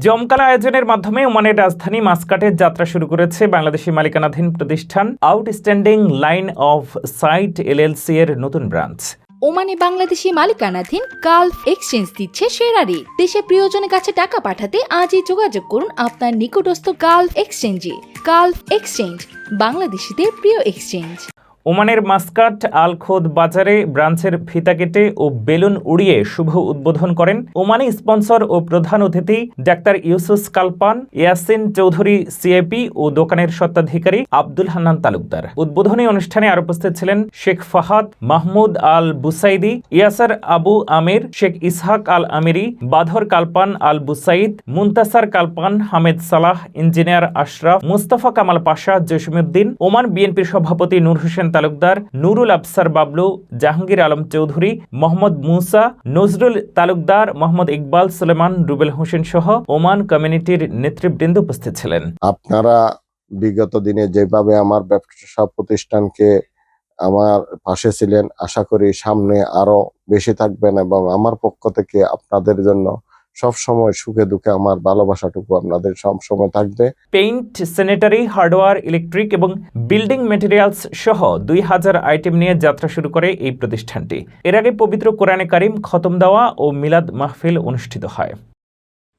জমকালা আয়োজনের মাধ্যমে ওমানের রাজধানী মাস্কাটের যাত্রা শুরু করেছে বাংলাদেশি মালিকানাধীন প্রতিষ্ঠান outstanding line of site LLC এর নতুন ব্রাঞ্চ। ওমানে বাংলাদেশি মালিকানাধীন গালফ এক্সচেঞ্জ দিচ্ছে সেরা দেশে প্রিয়জনের কাছে টাকা পাঠাতে আজই যোগাযোগ করুন আপনার নিকটস্থ গালফ এক্সচেঞ্জে গালফ এক্সচেঞ্জ বাংলাদেশিদের প্রিয় এক্সচেঞ্জ ওমানের মাস্কাট আল খোদ বাজারে ব্রাঞ্চের ফিতা কেটে ও বেলুন উড়িয়ে শুভ উদ্বোধন করেন ওমানি স্পন্সর ও প্রধান অতিথি doctor Yusus Kalpan, Yasin Chowdhury CAP ও দোকানের স্বত্বাধিকারী আব্দুল হান্নান তালুকদার। উদ্বোধনী অনুষ্ঠানে আর উপস্থিত ছিলেন Sheikh Fahad, Mahmoud Al Busaidi Yasser Abu Amir, Sheikh Ishaq Al Amiri Badhr Kalpan Al Busaid Muntasar Kalpan Hamed Salah, engineer Ashraf, Mustafa Kamal Pasha Jasimuddin Oman বিএনপির সভাপতি নূর হোসেন তালুকদার নুরুল আফসার বাবলু, জাহাঙ্গীর আলম চৌধুরী, মোহাম্মদ মুসা, নজরুল তালুকদার, মোহাম্মদ ইকবাল সুলেমান, রুবেল হোসেন সহ ওমান কমিউনিটির নেতৃবৃন্দ উপস্থিত ছিলেন। আপনারা বিগত দিনে যেভাবে আমার ব্যবসা প্রতিষ্ঠানকে আমার পাশে ছিলেন, আশা করি সামনে আরও বেশি থাকবেন এবং আমার পক্ষ থেকে আপনাদের জন্য সব সময় সুখে দুঃখে আমার ভালোবাসাটুকু আপনাদের সব সময় থাকবে। পেইন্ট স্যানিটারি হার্ডওয়্যার ইলেকট্রিক এবং বিল্ডিং মেটেরিয়ালস সহ দুই হাজার আইটেম নিয়ে যাত্রা শুরু করে এই প্রতিষ্ঠানটি। এর আগে পবিত্র কোরআনে কারিম খতম দেওয়া ও মিলাদ মাহফিল অনুষ্ঠিত হয়।